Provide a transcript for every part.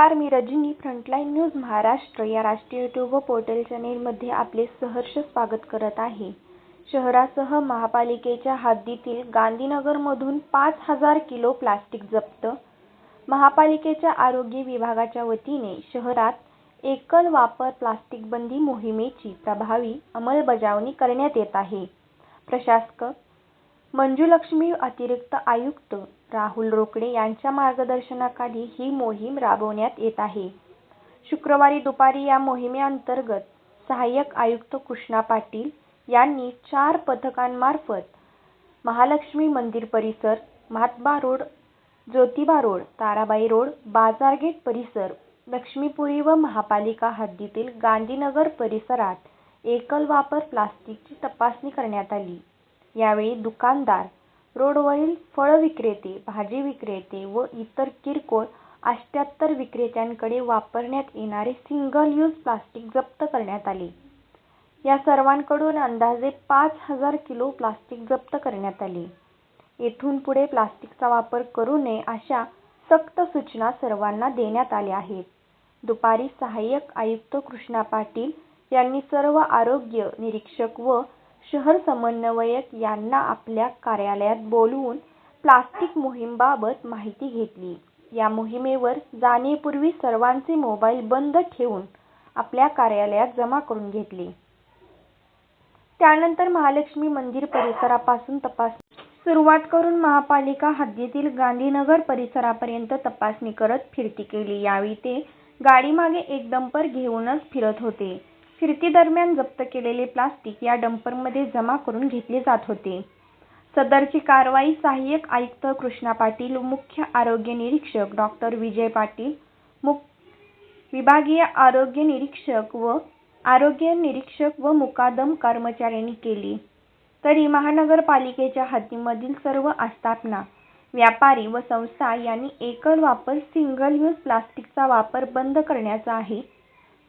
नमस्कार मी Rajani frontline news Maharashtra या राष्ट्रीय यूट्यूब व पोर्टल चॅनेलमध्ये आपले सहर्ष स्वागत करत आहे. शहरासह महापालिकेच्या हद्दीतील गांधीनगरमधून पाच हजार किलो प्लास्टिक जप्त. महापालिकेच्या आरोग्य विभागाच्या वतीने शहरात एकल वापर प्लास्टिक बंदी मोहिमेची प्रभावी अंमलबजावणी करण्यात येत आहे. प्रशासक मंजुलक्ष्मी अतिरिक्त आयुक्त राहुल रोकडे यांच्या मार्गदर्शनाखाली ही मोहीम राबवण्यात येत आहे. शुक्रवारी दुपारी या मोहिमेअंतर्गत सहाय्यक आयुक्त कृष्णा पाटील यांनी चार पथकांमार्फत महालक्ष्मी मंदिर परिसर Mahatma road Jyotiba road Tarabai road Bazargate परिसर लक्ष्मीपुरी व महापालिका हद्दीतील गांधीनगर परिसरात एकल वापर प्लास्टिकची तपासणी करण्यात आली. यावेळी दुकानदार रोडवरील फळ विक्रेते भाजी विक्रेते व इतर किरकोळ अष्ट्याहत्तर विक्रेत्यांकडे वापरण्यात येणारे सिंगल यूज प्लास्टिक जप्त करण्यात आले. या सर्वांकडून अंदाजे पाच हजार किलो प्लास्टिक जप्त करण्यात आले. येथून पुढे प्लास्टिकचा वापर करू नये अशा सक्त सूचना सर्वांना देण्यात आल्या आहेत. दुपारी सहाय्यक आयुक्त कृष्णा पाटील यांनी सर्व आरोग्य निरीक्षक व शहर समन्वयक यांना आपल्या कार्यालयात बोलवून प्लास्टिक मोहीमेबाबत माहिती घेतली. या मोहिमेवर जाण्यापूर्वी सर्वांचे मोबाईल बंद ठेवून आपल्या कार्यालयात जमा करून घेतले. त्यानंतर महालक्ष्मी मंदिर परिसरापासून तपासणी सुरुवात करून महापालिका हद्दीतील गांधीनगर परिसरापर्यंत तपासणी करत फिरती केली. यावेळी ते गाडीमागे एक डंपर घेऊनच फिरत होते. फिरतीदरम्यान जप्त केलेले प्लास्टिक या डंपरमध्ये जमा करून घेतले जात होते. सदरची कारवाई सहाय्यक आयुक्त कृष्णा पाटील मुख्य आरोग्य निरीक्षक डॉक्टर विजय पाटील मुक विभागीय आरोग्य निरीक्षक व आरोग्य निरीक्षक व मुकादम कर्मचाऱ्यांनी केली. तरी महानगरपालिकेच्या हद्दीमधील सर्व आस्थापना व्यापारी व संस्था यांनी एकल वापर सिंगल यूज प्लास्टिकचा वापर बंद करण्याचा आहे.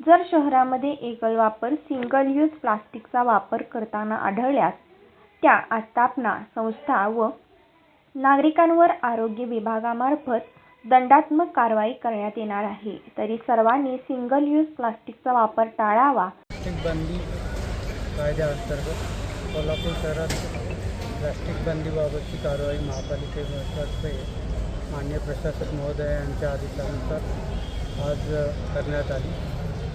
जर शहरामध्ये एकल वापर सिंगल यूज प्लास्टिकचा वापर करताना आढळल्यास त्या आस्थापना संस्था व नागरिकांवर आरोग्य विभागामार्फत दंडात्मक कारवाई करण्यात येणार आहे. तरी सर्वांनी सिंगल यूज प्लास्टिकचा वापर टाळावा. प्लास्टिक बंदी कायद्याअंतर्गत कोल्हापूर शहरात प्लास्टिक बंदीबाबतची कारवाई महापालिकेतर्फे मान्य प्रशासक महोदय यांच्या आदेशानुसार आज करण्यात आली.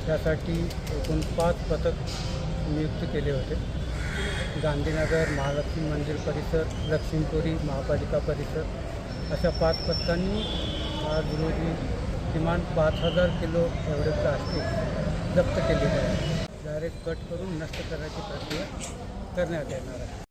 त्यासाठी एकूण पाच पथक नियुक्त केले होते. गांधीनगर महालक्ष्मी मंदिर परिसर लक्ष्मीपुरी महापालिका परिसर. अशा पाच पथकांनी आज रोजी किमान पाच हजार किलो एवढे प्लास्टिक जप्त केलेले आहे डायरेक्ट कट करून नष्ट करण्याची प्रक्रिया करण्यात येणार आहे.